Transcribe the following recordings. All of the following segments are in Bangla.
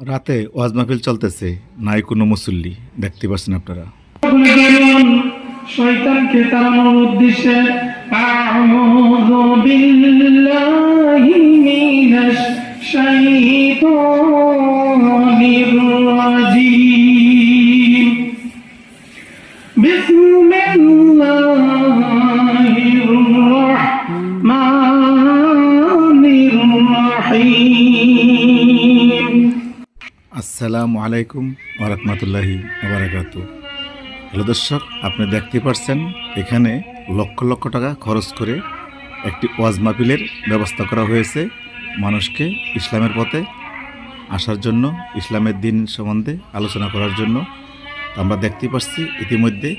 রাতে ওয়াজ মাহফিল চলতেছে, নাই কোনো মুসল্লি, দেখতে পাচ্ছেন আপনারা। শয়তানকে তাড়ানোর উদ্দেশ্যে আউযু বিল্লাহি মিনাশ শাইতানির রাজিম বিসমিল্লাহির রাহমানির রাহিম আসসালামু আলাইকুম ওরহমতুল্লাহি আবরাকাত হ্যালো দর্শক, আপনি দেখতে পাচ্ছেন এখানে লক্ষ লক্ষ টাকা খরচ করে একটি ওয়াজ মাহফিলের ব্যবস্থা করা হয়েছে মানুষকে ইসলামের পথে আসার জন্য, ইসলামের দিন সম্বন্ধে আলোচনা করার জন্য। আমরা দেখতে পাচ্ছি ইতিমধ্যে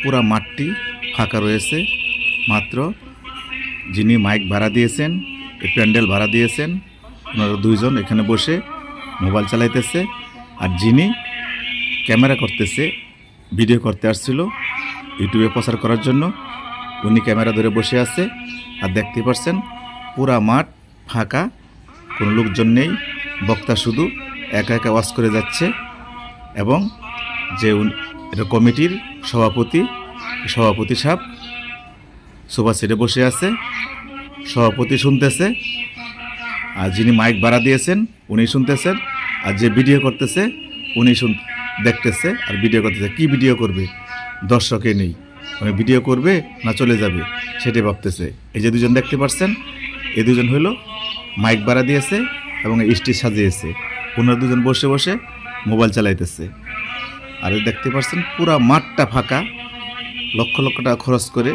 পুরা মাঠটি ফাঁকা রয়েছে, মাত্র যিনি মাইক ভাড়া দিয়েছেন প্যান্ডেল ভাড়া দিয়েছেন, ওনারা দুইজন এখানে বসে মোবাইল চালাইতেছে আর যিনি ক্যামেরা করতেছে, ভিডিও করতে আসছিল ইউটিউবে প্রচার করার জন্য, উনি ক্যামেরা ধরে বসে আছে আর দেখতে পাচ্ছেন পুরা মাঠ ফাঁকা, কোনো লোকজন নেই, বক্তা শুধু একা একা ওয়াশ করে যাচ্ছে এবং যে এটা কমিটির সভাপতি সভাপতি সাহেব সোফা সেটে বসে আছে, সভাপতি শুনতেছে আর যিনি মাইক ভাড়া দিয়েছেন উনি শুনতেছেন আর যে ভিডিও করতেছে উনি শুন দেখতেছে আর ভিডিও করতেছে। কি ভিডিও করবে? দর্শকে নেই। মানে ভিডিও করবে না চলে যাবে? সেটাই ভাবতেছে। এই যে দুজন দেখতে পাচ্ছেন এই দুজন হলো মাইক ভাড়া দিয়েছে এবং স্টেজ সাজিয়েছে। ওনারা দুজন বসে বসে মোবাইল চালাইতেছে। আর দেখতে পাচ্ছেন পুরা মাঠটা ফাঁকা। লক্ষ লক্ষ টাকা খরচ করে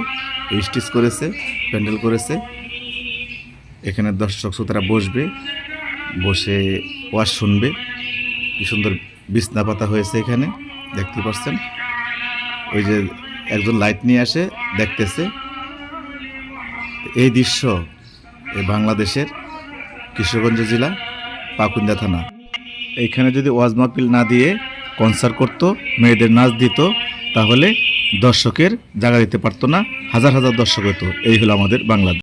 স্টেজ করেছে, প্যান্ডেল করেছে। এখানে দর্শক শ্রোতারা বসবে, বসে ওয়াজ শুনবে। কি সুন্দর বিছনা পাতা হয়েছে এখানে, দেখতে পাচ্ছেন? ওই যে একজন লাইট নিয়ে আসে, দেখতেছে। এই দৃশ্য এই বাংলাদেশের কিশোরগঞ্জ জেলা, পাকুন্দা থানা। এইখানে যদি ওয়াজ মাহফিল না দিয়ে কনসার্ট করতো, মেয়েদের নাচ দিত, তাহলে দর্শকের জায়গা দিতে পারতো না, হাজার হাজার দর্শক হতো এই হলো আমাদের বাংলাদেশ।